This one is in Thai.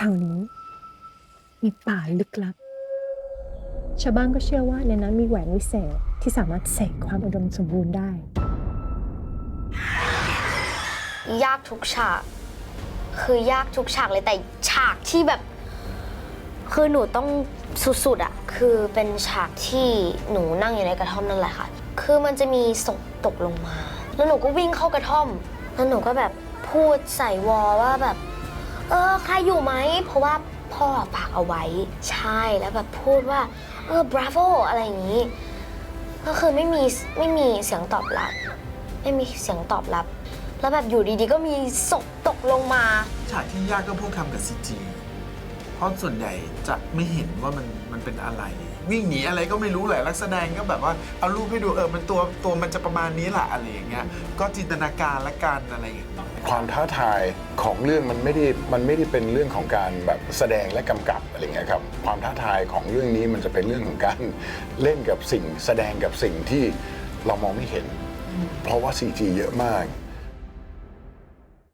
ถวนี้มีป่าลึกลับ ชาวบ้านก็เชื่อว่าในนั้นมีแหวนวิเศษที่สามารถเสกความอุดมสมบูรณ์ได้ ยากทุกฉาก คือยากทุกฉากเลยแต่ฉากที่แบบ คือหนูต้องสุดๆอะคือเป็นฉากที่หนูนั่งอยู่ในกระท่อมนั่นแหละค่ะ คือมันจะมีศพตกลงมา แล้วหนูก็วิ่งเข้ากระท่อม แล้วหนูก็แบบพูดใส่วอว่าแบบ เออใครอยู่ไหม เพราะว่าพ่อฝากเอาไว้ใช่แล้วแบบพูดว่า เออบราโวอะไรอย่างนี้ ก็คือไม่มีไม่มีเสียงตอบรับ ไม่มีเสียงตอบรับ แล้วแบบอยู่ดีๆ ก็มีศพตกลงมา ฉากที่ยากก็พวกทำกับซีจีเพราะส่วนใหญ่จะไม่เห็นว่ามันมันเป็นอะไร วิ่งหนีอะไรก็ไม่รู้แหละนักแสดงก็แบบว่าเอารูปให้ดูเออมันตัวตัวมันจะประมาณนี้แหละอะไรอย่างเงี้ยก็จินตนาการละกันอะไรอย่างเงี้ยความท้าทายของเรื่องมันไม่ได้มันไม่ได้เป็นเรื่องของการแบบแสดงและกำกับอะไรเงี้ยครับความท้าทายของเรื่องนี้มันจะเป็นเรื่องของการเล่นกับสิ่ง แสดงกับสิ่งที่เรามองไม่เห็น เพราะว่า CG เยอะมาก